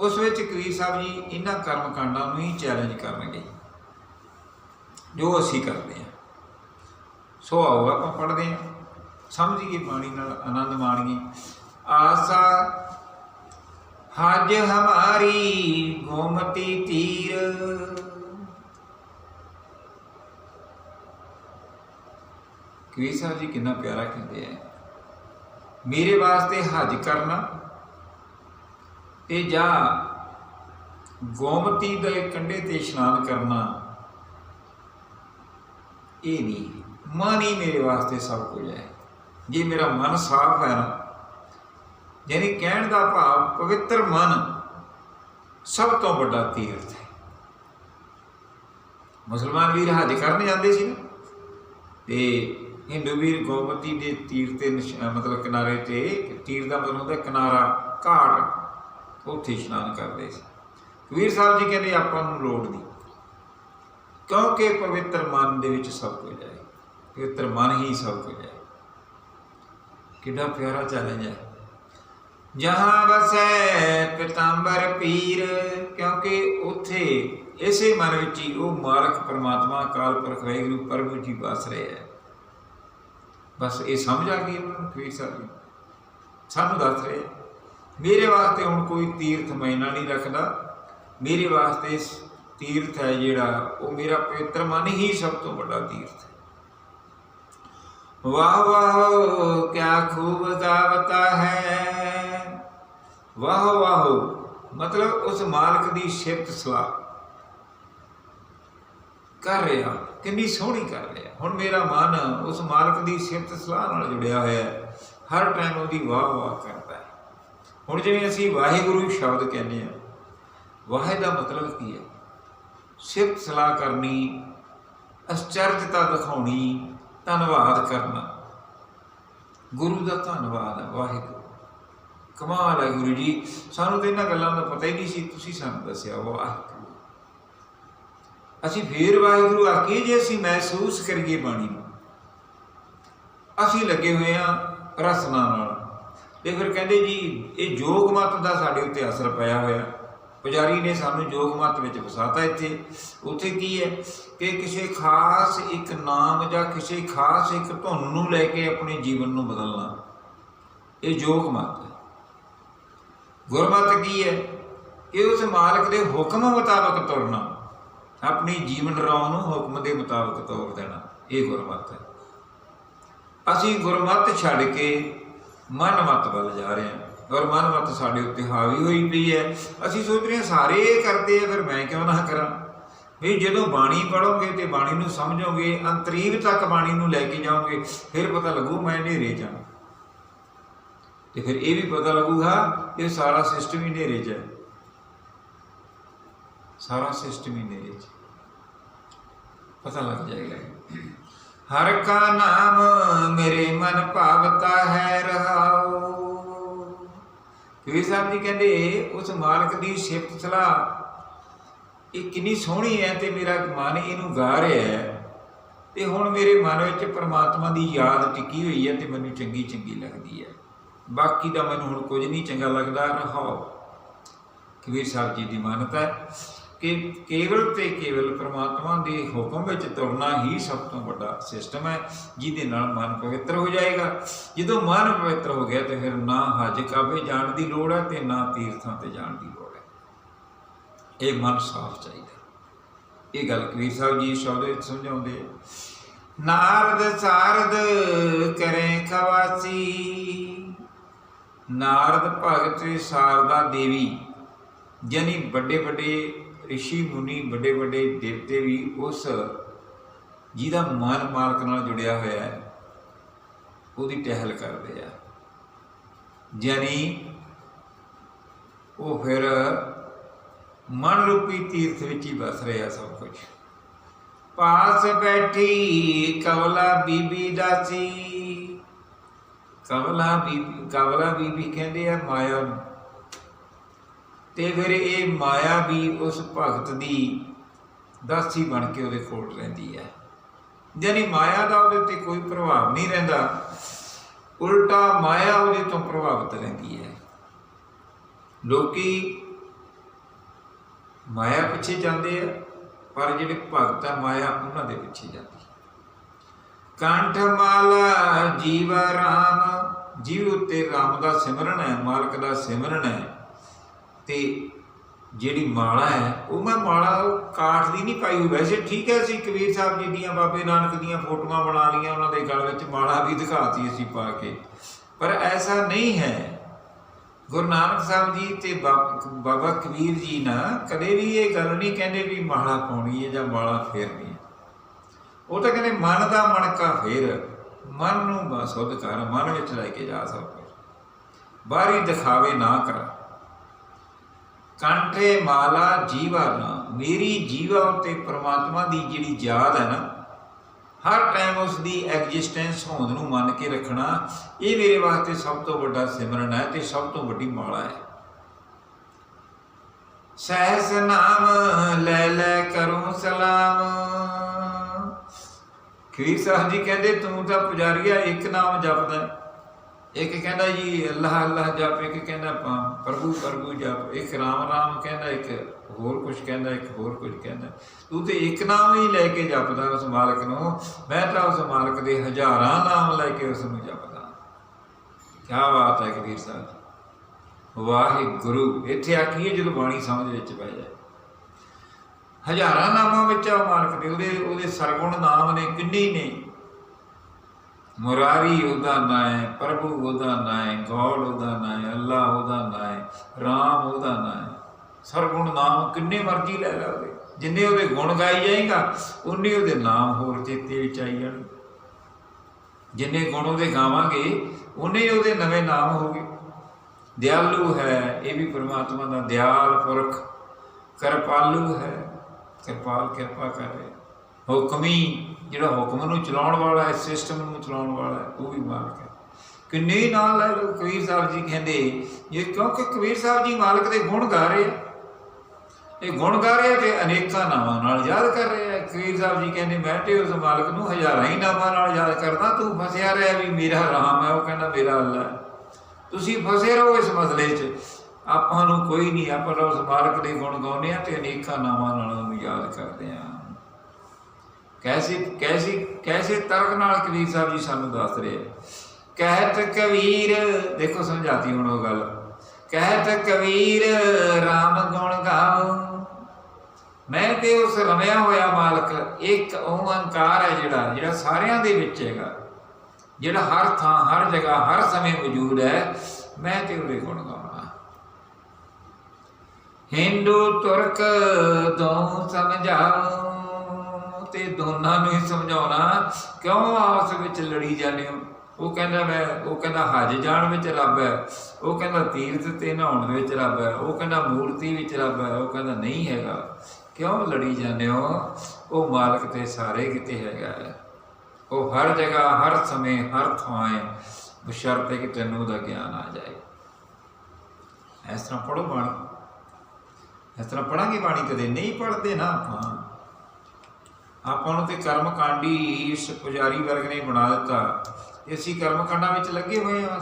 ਉਸ ਵਿੱਚ ਕਬੀਰ ਸਾਹਿਬ ਜੀ ਇਹਨਾਂ ਕਰਮ ਕਾਂਡਾਂ ਨੂੰ ਹੀ ਚੈਲੰਜ ਕਰਨਗੇ ਜੋ। ਅਸੀਂ ਕਰਦੇ ਹਾਂ। ਸੋ ਆਓ ਆਪਾਂ ਪੜ੍ਹਦੇ ਹਾਂ। ਸਮਝੀਏ ਬਾਣੀ ਨਾਲ ਆਨੰਦ ਮਾਣੀਏ। ਆਸਾ, ਹਜ ਹਮਾਰੀ ਗੋਮਤੀ ਤੀਰ। ਕਬੀਰ ਸਾਹਿਬ ਜੀ ਕਿੰਨਾ ਪਿਆਰਾ ਕਹਿੰਦੇ ਆ। ਮੇਰੇ ਵਾਸਤੇ ਹਜ ਕਰਨਾ ਤੇ ਜਾਂ ਗੋਮਤੀ ਦੇ ਕੰਢੇ ਤੇ ਇਸ਼ਨਾਨ ਕਰਨਾ, ਇਹ ਨਹੀਂ ਮਨ ਹੀ ਮੇਰੇ ਵਾਸਤੇ ਸਭ ਕੁਝ ਹੈ। ਜੇ ਮੇਰਾ ਮਨ ਸਾਫ਼ ਹੈ ਨਾ, ਯਾਨੀ ਕਹਿਣ ਦਾ ਭਾਵ ਪਵਿੱਤਰ ਮਨ ਸਭ ਤੋਂ ਵੱਡਾ ਤੀਰਥ ਹੈ। ਮੁਸਲਮਾਨ ਵੀਰ ਹਜ ਕਰਨ ਜਾਂਦੇ ਸੀ ਨਾ, ਤੇ ਹਿੰਦੂ ਵੀਰ ਗੋਮਤੀ ਦੇ ਤੀਰ ਤੇ ਨਿਸ਼- ਮਤਲਬ ਕਿਨਾਰੇ ਤੇ ਤੀਰ ਦਾ ਮਤਲਬ ਹੁੰਦਾ ਕਿਨਾਰਾ, ਘਾਟ ਉੱਥੇ ਇਸ਼ਨਾਨ ਕਰਦੇ ਸੀ। ਕਬੀਰ ਸਾਹਿਬ ਜੀ ਕਹਿੰਦੇ ਆਪਾਂ ਨੂੰ ਲੋੜ ਨਹੀਂ। ਕਿਉਂਕਿ ਪਵਿੱਤਰ ਮਨ ਦੇ ਵਿੱਚ ਸਭ ਕੁਝ ਹੈ। ਪਵਿੱਤਰ ਮਨ ਹੀ ਸਭ ਕੁਝ ਹੈ। ਕਿੰਨਾ ਪਿਆਰਾ ਚੈਲੰਜ ਹੈ। ਜਹਾਂ ਵਸੈ ਪਿਤੰਬਰ ਪੀਰ, ਕਿਉਂਕਿ ਉੱਥੇ ਇਸੇ ਮਨ ਵਿੱਚ ਹੀ ਉਹ ਮਾਲਕ ਪਰਮਾਤਮਾ ਅਕਾਲ ਪੁਰਖ ਵਾਹਿਗੁਰੂ ਪ੍ਰਭੂ ਜੀ ਵਸ ਰਿਹਾ ਹੈ। ਬਸ ਇਹ ਸਮਝ ਆ ਗਈ ਉਹਨਾਂ ਨੂੰ ਕਬੀਰ ਸਾਹਿਬ ਜੀ। ਸਾਨੂੰ ਦੱਸ ਰਹੇ ਮੇਰੇ ਵਾਸਤੇ ਹੁਣ ਕੋਈ ਤੀਰਥ ਮੈਨਾ ਨਹੀਂ ਰੱਖਦਾ। ਮੇਰੇ ਵਾਸਤੇ ਤੀਰਥ ਹੈ ਜਿਹੜਾ, ਉਹ ਮੇਰਾ ਪਵਿੱਤਰ ਮਨ ਹੀ ਸਭ ਤੋਂ ਵੱਡਾ ਤੀਰਥ ਹੈ। ਵਾਹ ਵਾਹ, ਕਿਆ ਖੂਬ ਗਾਵਤਾ ਹੈ। ਵਾਹ ਵਾਹ, ਮਤਲਬ ਉਸ ਮਾਲਕ ਦੀ ਸਿਫਤ ਸਲਾਹ ਕਰ ਰਿਹਾ, ਕਿੰਨੀ ਸੋਹਣੀ ਕਰ ਰਿਹਾ। ਹੁਣ ਮੇਰਾ ਮਨ ਉਸ ਮਾਲਕ ਦੀ ਸਿਫਤ ਸਲਾਹ ਨਾਲ ਜੁੜਿਆ ਹੋਇਆ ਹੈ। ਹਰ ਟਾਈਮ ਉਹਦੀ ਵਾਹ ਵਾਹ ਕਰਦਾ ਹੈ। ਹੁਣ ਜਿਵੇਂ ਅਸੀਂ ਵਾਹਿਗੁਰੂ ਸ਼ਬਦ ਕਹਿੰਦੇ ਆ ਵਾਹਿ ਦਾ ਮਤਲਬ ਕੀ ਹੈ? ਸਿਫਤ ਸਲਾਹ ਕਰਨੀ ਅਚਰਜਤਾ ਦਿਖਾਉਣੀ, ਧੰਨਵਾਦ ਕਰਨਾ। ਗੁਰੂ ਦਾ ਧੰਨਵਾਦ ਹੈ, ਵਾਹਿਗੁਰੂ। ਕਮਾਲ ਹੈ ਗੁਰੂ ਜੀ। ਸਾਨੂੰ ਤਾਂ ਇਹਨਾਂ ਗੱਲਾਂ ਦਾ ਪਤਾ ਹੀ ਨਹੀਂ ਸੀ, ਤੁਸੀਂ ਸਾਨੂੰ ਦੱਸਿਆ, ਵਾਹਿਗੁਰੂ। ਅਸੀਂ ਫੇਰ ਵਾਹਿਗੁਰੂ ਆਖੀਏ ਜੇ ਅਸੀਂ ਮਹਿਸੂਸ ਕਰੀਏ ਬਾਣੀ ਨੂੰ। ਅਸੀਂ ਲੱਗੇ ਹੋਏ ਆ ਰਸਨਾ ਨਾਲ। ਤੇ ਫਿਰ ਕਹਿੰਦੇ ਜੀ, ਇਹ ਜੋਗ ਮਤ ਦਾ ਸਾਡੇ ਉੱਤੇ ਅਸਰ ਪਿਆ ਹੋਇਆ। ਪੁਜਾਰੀ ਨੇ ਸਾਨੂੰ ਜੋਗ ਮਤ ਵਿੱਚ ਫਸਾਤਾ ਇੱਥੇ। ਉੱਥੇ ਕੀ ਹੈ ਕਿ ਕਿਸੇ ਖਾਸ ਇੱਕ ਨਾਮ ਜਾਂ ਕਿਸੇ ਖਾਸ ਇੱਕ ਧੁਨ ਨੂੰ ਲੈ ਕੇ ਆਪਣੇ ਜੀਵਨ ਨੂੰ ਬਦਲਣਾ, ਇਹ ਜੋਗ ਮਤ ਹੈ। ਗੁਰਮਤ ਕੀ ਹੈ? ਕਿ ਉਸ ਮਾਲਕ ਦੇ ਹੁਕਮ ਮੁਤਾਬਕ ਤੁਰਨਾ, ਆਪਣੀ ਜੀਵਨ ਰਾਹ ਨੂੰ ਹੁਕਮ ਦੇ ਮੁਤਾਬਕ ਤੋਰ ਦੇਣਾ, ਇਹ ਗੁਰਮਤ ਹੈ। ਅਸੀਂ ਗੁਰਮਤ ਛੱਡ ਕੇ ਮਨ ਮਤ ਵੱਲ ਜਾ ਰਹੇ ਹਾਂ। ਔਰ ਮਨ ਮਤ ਸਾਡੇ ਉੱਤੇ ਹਾਵੀ ਹੋਈ ਪਈ ਹੈ। ਅਸੀਂ ਸੋਚ ਰਹੇ ਹਾਂ, ਸਾਰੇ ਇਹ ਕਰਦੇ ਆ, ਫਿਰ ਮੈਂ ਕਿਉਂ ਨਾ ਕਰਾਂ? ਵੀ ਜਦੋਂ ਬਾਣੀ ਪੜੋਗੇ ਤੇ ਬਾਣੀ ਨੂੰ ਸਮਝੋਗੇ ਅੰਤਰੀਵ ਤੱਕ ਬਾਣੀ ਨੂੰ ਲੈ ਕੇ ਜਾਓਗੇ, ਫਿਰ ਪਤਾ ਲੱਗੂ ਮੈਂ ਹਨੇਰੇ ਚ ਹਾਂ। ਤੇ ਫਿਰ ਇਹ ਵੀ ਪਤਾ ਲੱਗੂਗਾ, ਇਹ ਸਾਰਾ ਸਿਸਟਮ ਹੀ ਹਨੇਰੇ ਚ ਹੈ। ਸਾਰਾ ਸਿਸਟਮ ਹੀ ਹਨੇਰੇ ਚ। ਪਤਾ ਲੱਗ ਜਾਏਗਾ। ਹਰ ਕਾ ਨਾਮ ਮੇਰੇ ਮਨ ਭਾਵਤਾ ਹੈ ਰਹਾਉ। ਕਬੀਰ ਸਾਹਿਬ ਜੀ ਕਹਿੰਦੇ, ਉਸ ਮਾਲਕ ਦੀ ਸਿਫਤ ਸਲਾਹ ਇਹ ਕਿੰਨੀ ਸੋਹਣੀ ਹੈ ਤੇ ਮੇਰਾ ਮਨ ਇਹਨੂੰ ਗਾ ਰਿਹਾ ਹੈ। ਤੇ ਹੁਣ ਮੇਰੇ ਮਨ ਵਿੱਚ ਪ੍ਰਮਾਤਮਾ ਦੀ ਯਾਦ ਟਿੱਕੀ ਹੋਈ ਹੈ ਤੇ ਮੈਨੂੰ ਚੰਗੀ ਚੰਗੀ ਲੱਗਦੀ ਹੈ। ਬਾਕੀ ਦਾ ਮੈਨੂੰ ਹੁਣ ਕੁਝ ਨਹੀਂ ਚੰਗਾ ਲੱਗਦਾ, ਰਹਾਉ। ਕਬੀਰ ਸਾਹਿਬ ਜੀ ਦੀ ਮਾਨਤਾ ਕਿ ਕੇਵਲ ਤੇ ਕੇਵਲ ਪ੍ਰਮਾਤਮਾ ਦੇ ਹੁਕਮ ਵਿੱਚ ਤੁਰਨਾ ਹੀ ਸਭ ਤੋਂ ਵੱਡਾ ਸਿਸਟਮ ਹੈ, ਜਿਹਦੇ ਨਾਲ ਮਨ ਪਵਿੱਤਰ ਹੋ ਜਾਏਗਾ। ਜਦੋਂ ਮਨ ਪਵਿੱਤਰ ਹੋ ਗਿਆ ਤੇ ਫਿਰ ਨਾ ਹਜ ਕਾਬੇ ਜਾਣ ਦੀ ਲੋੜ ਹੈ ਤੇ ਨਾ ਤੀਰਥਾਂ ਤੇ ਜਾਣ ਦੀ ਲੋੜ ਹੈ। ਇਹ ਮਨ ਸਾਫ਼ ਚਾਹੀਦਾ। ਇਹ ਗੱਲ ਕਬੀਰ ਸਾਹਿਬ ਜੀ ਸ਼ਬਦ ਵਿੱਚ ਸਮਝਾਉਂਦੇ ਨਾਰਦ ਸਾਰਦ ਕਰੇ ਖਵਾਸੀ ਨਾਰਦ ਭਗਤ ਸਾਰਦਾ ਦੇਵੀ ਜਾਨੀ ਵੱਡੇ ਵੱਡੇ ਰਿਸ਼ੀ ਮੁਨੀ ਵੱਡੇ ਵੱਡੇ ਦੇਵਤੇ ਵੀ ਉਸ ਜਿਹਦਾ ਮਨ ਮਾਲਕ ਨਾਲ ਜੁੜਿਆ ਹੋਇਆ ਹੈ, ਉਹਦੀ ਟਹਿਲ ਕਰਦੇ ਆ। ਜਾਨੀ ਉਹ ਫਿਰ ਮਨ ਰੂਪੀ ਤੀਰਥ ਵਿੱਚ ਹੀ ਵਸ ਰਿਹਾ ਸਭ ਕੁਝ। ਪਾਸ ਬੈਠੀ ਕਵਲਾ ਬੀਬੀ ਦਾਸੀ। ਕਵਲਾ ਬੀਬੀ ਕਵਲਾ ਬੀਬੀ ਕਹਿੰਦੇ ਆ, ਮਾਇਆ ਨੂੰ। ਤੇ ਫਿਰ ਇਹ ਮਾਇਆ ਵੀ ਉਸ ਭਗਤ ਦੀ ਦਾਸੀ ਬਣ ਕੇ ਉਹਦੇ ਕੋਲ ਰਹਿੰਦੀ ਹੈ। ਜਾਨੀ ਮਾਇਆ ਦਾ ਉਹਦੇ ਉੱਤੇ ਕੋਈ ਪ੍ਰਭਾਵ ਨਹੀਂ ਰਹਿੰਦਾ। ਉਲਟਾ ਮਾਇਆ ਉਹਦੇ ਤੋਂ ਪ੍ਰਭਾਵਿਤ ਰਹਿੰਦੀ ਹੈ। ਲੋਕੀ ਮਾਇਆ ਪਿੱਛੇ ਜਾਂਦੇ ਆ, ਪਰ ਜਿਹੜੇ ਭਗਤ ਆ, ਮਾਇਆ ਉਹਨਾਂ ਦੇ ਪਿੱਛੇ ਜਾਂਦੀ ਕੰਠ ਮਾਲਾ ਜੀਵ ਰਾਮ, ਜੀਵ ਉੱਤੇ ਰਾਮ ਦਾ ਸਿਮਰਨ ਹੈ, ਮਾਲਕ ਦਾ ਸਿਮਰਨ ਹੈ। ਤੇ ਜਿਹੜੀ ਮਾਲਾ ਹੈ, ਉਹ ਮੈਂ ਮਾਲਾ ਉਹ ਕਾਠ ਦੀ ਨਹੀਂ ਪਾਈ ਹੋਈ। ਵੈਸੇ ਠੀਕ ਹੈ ਅਸੀਂ ਕਬੀਰ ਸਾਹਿਬ ਜੀ ਦੀਆਂ, ਬਾਬੇ ਨਾਨਕ ਦੀਆਂ ਫੋਟੋਆਂ ਬਣਾ ਲਈਆਂ ਉਹਨਾਂ ਦੇ ਗਲ ਵਿੱਚ, ਮਾਲਾ ਵੀ ਦਿਖਾਤੀ ਅਸੀਂ ਪਾ ਕੇ। ਪਰ ਐਸਾ ਨਹੀਂ ਹੈ। ਗੁਰੂ ਨਾਨਕ ਸਾਹਿਬ ਜੀ ਤੇ ਬਾ- ਬਾਬਾ ਕਬੀਰ ਜੀ ਨਾ ਕਦੇ ਵੀ ਇਹ ਗੱਲ ਨਹੀਂ ਕਹਿੰਦੇ ਵੀ ਮਾਲਾ ਪਾਉਣੀ ਹੈ ਜਾਂ ਮਾਲਾ ਫੇਰਨੀ ਹੈ। ਉਹ ਤਾਂ ਕਹਿੰਦੇ ਮਨ ਦਾ ਮਣਕਾ ਫੇਰ, ਮਨ ਨੂੰ ਬਸ ਸੁੱਧ ਕਰ, ਮਨ ਵਿੱਚ ਲੈ ਕੇ ਜਾ ਸਭ ਕੁਝ ਬਾਹਰੀ ਦਿਖਾਵੇ ਨਾ ਕਰ। ਕੰਠੇ ਮਾਲਾ ਜੀਵਾ ਨਾ, ਮੇਰੀ ਜੀਵਾ ਉਤੇ ਪ੍ਰਮਾਤਮਾ ਦੀ ਜਿਹੜੀ ਯਾਦ ਹੈ ਨਾ, ਹਰ ਟਾਈਮ ਉਸ ਦੀ ਐਗਜ਼ਿਸਟੈਂਸ ਹੋਂਦ ਨੂੰ ਮੰਨ ਕੇ ਰੱਖਣਾ, ਇਹ ਮੇਰੇ ਵਾਸਤੇ ਸਭ ਤੋਂ ਵੱਡਾ ਸਿਮਰਨ ਹੈ ਤੇ ਸਭ ਤੋਂ ਵੱਡੀ ਮਾਲਾ ਹੈ। ਸਹਿਸ ਨਾਮ ਲੈ ਲੈ ਕਰੂੰ ਸਲਾਮ। ਕਬੀਰ ਸਾਹਿਬ ਜੀ ਕਹਿੰਦੇ, ਤੂੰ ਤਾਂ ਪੁਜਾਰੀਆ, ਇੱਕ ਨਾਮ ਜਪਦਾ ਇੱਕ ਕਹਿੰਦਾ ਜੀ, ਅੱਲਾਹ ਅੱਲਾਹ ਜਪ, ਇੱਕ ਕਹਿੰਦਾ ਪ- ਪ੍ਰਭੂ ਪ੍ਰਭੂ ਜਪ, ਇੱਕ ਰਾਮ ਰਾਮ ਕਹਿੰਦਾ, ਇੱਕ ਹੋਰ ਕੁਝ ਕਹਿੰਦਾ, ਇੱਕ ਹੋਰ ਕੁਝ ਕਹਿੰਦਾ। ਤੂੰ ਤੇ ਇੱਕ ਨਾਮ ਹੀ ਲੈ ਕੇ ਜਪਦਾ ਉਸ ਮਾਲਕ ਨੂੰ। ਮੈਂ ਤਾਂ ਉਸ ਮਾਲਕ ਦੇ ਹਜ਼ਾਰਾਂ ਨਾਮ ਲੈ ਕੇ ਉਸ ਨੂੰ ਜਪਦਾ। ਕੀ ਬਾਤ ਹੈ ਕਬੀਰ ਸਾਹਿਬ ਵਾਹਿਗੁਰੂ, ਇੱਥੇ ਆਖੀਏ ਜਦੋਂ ਬਾਣੀ ਸਮਝ ਵਿੱਚ ਪੈ ਜਾਏ? ਹਜ਼ਾਰਾਂ ਨਾਮਾਂ ਵਿੱਚ ਆ ਮਾਲਕ ਦੇ, ਉਹਦੇ ਉਹਦੇ ਸਰਗੁਣ ਨਾਮ ਨੇ, ਕਿੰਨੇ ਨੇ। ਮੁਰਾਰੀ ਉਹਦਾ ਨਾਂ ਹੈ, ਪ੍ਰਭੂ ਉਹਦਾ ਨਾਂ ਹੈ, ਗੋਡ ਉਹਦਾ ਨਾਂ ਹੈ ਅੱਲਾ ਉਹਦਾ ਨਾਂ ਹੈ, ਰਾਮ ਉਹਦਾ ਨਾਂ ਹੈ। ਸਰਗੁਣ ਨਾਮ ਕਿੰਨੇ ਮਰਜ਼ੀ ਲੈ ਲੈ ਉਹਦੇ। ਜਿੰਨੇ ਉਹਦੇ ਗੁਣ ਗਾਈ ਜਾਏਗਾ, ਉਨੇ ਉਹਦੇ ਨਾਮ ਹੋਰ ਚੇਤੇ ਵਿੱਚ ਆਈ ਜਾਣ ਜਿੰਨੇ ਗੁਣ ਉਹਦੇ ਗਾਵਾਂਗੇ, ਉਨੇ ਉਹਦੇ ਨਵੇਂ ਨਾਮ ਹੋਗੇ ਦਿਆਲੂ ਹੈ, ਇਹ ਵੀ ਪ੍ਰਮਾਤਮਾ ਦਾ ਦਿਆਲ ਪੁਰਖ। ਕਿਰਪਾਲੂ ਹੈ, ਕਿਰਪਾਲ ਕਿਰਪਾ ਕਰ ਰਿਹਾ। ਹੁਕਮੀ ਜਿਹੜਾ ਹੁਕਮ ਨੂੰ ਚਲਾਉਣ ਵਾਲਾ ਹੈ ਸਿਸਟਮ ਨੂੰ ਚਲਾਉਣ ਵਾਲਾ ਹੈ, ਉਹ ਵੀ ਮਾਲਕ ਹੈ। ਕਿੰਨੇ ਹੀ ਨਾਲ ਲੈ ਲਓ ਕਬੀਰ ਸਾਹਿਬ ਜੀ ਕਹਿੰਦੇ, ਇਹ ਕਿਉਂਕਿ ਕਬੀਰ ਸਾਹਿਬ ਜੀ ਮਾਲਕ ਦੇ ਗੁਣ ਗਾ ਰਹੇ ਆ। ਇਹ ਗੁਣ ਗਾ ਰਹੇ ਆ ਤੇ ਅਨੇਕਾਂ ਨਾਵਾਂ ਨਾਲ ਯਾਦ ਕਰ ਰਹੇ ਆ। ਕਬੀਰ ਸਾਹਿਬ ਜੀ ਕਹਿੰਦੇ, ਮੈਂ ਤੇ ਉਸ ਮਾਲਕ ਨੂੰ ਹਜ਼ਾਰਾਂ ਹੀ ਨਾਵਾਂ ਨਾਲ ਯਾਦ ਕਰਦਾ, ਤੂੰ ਫਸਿਆ ਰਿਹਾ ਵੀ ਮੇਰਾ ਰਾਮ ਹੈ, ਉਹ ਕਹਿੰਦਾ, ਮੇਰਾ ਅੱਲਾ ਹੈ। ਤੁਸੀਂ ਫਸੇ ਰਹੋ ਇਸ ਮਸਲੇ 'ਚ। ਆਪਾਂ ਨੂੰ ਕੋਈ ਨਹੀਂ, ਆਪਾਂ ਤਾਂ ਉਸ ਮਾਲਕ ਦੇ ਗੁਣ ਗਾਉਂਦੇ ਆ ਤੇ ਅਨੇਕਾਂ ਨਾਵਾਂ ਨਾਲ ਉਹਨੂੰ ਯਾਦ ਕਰਦੇ ਆ। ਕੈਸੀ ਕੈਸੀ, ਕੈਸੇ ਤਰਕ ਨਾਲ ਕਬੀਰ ਸਾਹਿਬ ਜੀ ਸਾਨੂੰ ਦੱਸ ਰਹੇ ਕਹਿਤ ਕਬੀਰ, ਦੇਖੋ ਸਮਝਾਤੀ ਹੁਣ ਉਹ ਗੱਲ। ਕਹਿਤ ਕਬੀਰ RAM ਗੁਣ ਗਾਉ ਮੈਂ ਤੇ ਉਸ ਰਮਿਆ ਹੋਇਆ ਮਾਲਕ, ਇੱਕ ਓੰਕਾਰ ਹੈ ਜਿਹੜਾ ਜਿਹੜਾ ਸਾਰਿਆਂ ਦੇ ਵਿੱਚ ਹੈਗਾ। ਜਿਹੜਾ ਹਰ ਥਾਂ, ਹਰ ਜਗ੍ਹਾ, ਹਰ ਸਮੇਂ ਮੌਜੂਦ ਹੈ। ਮੈਂ ਤੇ ਉਹਦੇ ਗੁਣ ਗਾਉਣਾ। ਹਿੰਦੂ ਤੁਰਕ ਦੋ ਸਮਝਾਉ। ਤੇ ਦੋਨਾਂ ਨੂੰ ਹੀ ਸਮਝਾਉਣਾ, ਕਿਉਂ ਆਪਸ ਵਿੱਚ ਲੜੀ ਜਾਂਦੇ ਹੋ? ਉਹ ਕਹਿੰਦਾ ਮੈਂ, ਉਹ ਕਹਿੰਦਾ ਹਜ ਜਾਣ ਵਿੱਚ ਰੱਬ ਹੈ। ਉਹ ਕਹਿੰਦਾ ਤੀਰਥ ਤੇ ਨਹਾਉਣ ਵਿੱਚ ਰੱਬ ਹੈ। ਉਹ ਕਹਿੰਦਾ ਮੂਰਤੀ ਵਿੱਚ ਰੱਬ ਹੈ। ਉਹ ਕਹਿੰਦਾ ਨਹੀਂ ਹੈਗਾ। ਕਿਉਂ ਲੜੀ ਜਾਂਦੇ ਹੋ? ਉਹ ਮਾਲਕ ਤੇ ਸਾਰੇ ਕਿਤੇ ਹੈਗਾ ਹੈ। ਉਹ ਹਰ ਜਗ੍ਹਾ, ਹਰ ਸਮੇਂ, ਹਰ ਥਾਂ ਹੈ ਬਸ਼ਰਤੇ ਕਿ ਤੈਨੂੰ ਦਾ ਗਿਆਨ ਆ ਜਾਏ। ਇਸ ਤਰ੍ਹਾਂ ਪੜੋ ਬਾਣੀ। ਇਸ ਤਰ੍ਹਾਂ ਪੜਾਂਗੇ ਬਾਣੀ ਕਦੇ ਨਹੀਂ ਪੜਦੇ ਨਾ ਆਪਾਂ। ਆਪਾਂ ਨੂੰ ਤੇ ਕਰਮ ਕਾਂਡੀ ਇਸ ਪੁਜਾਰੀ ਵਰਗ ਨੇ ਬਣਾ ਦਿੱਤਾ। ਅਸੀਂ ਕਰਮ ਕਾਂਡਾਂ ਵਿੱਚ ਲੱਗੇ ਹੋਏ ਹਾਂ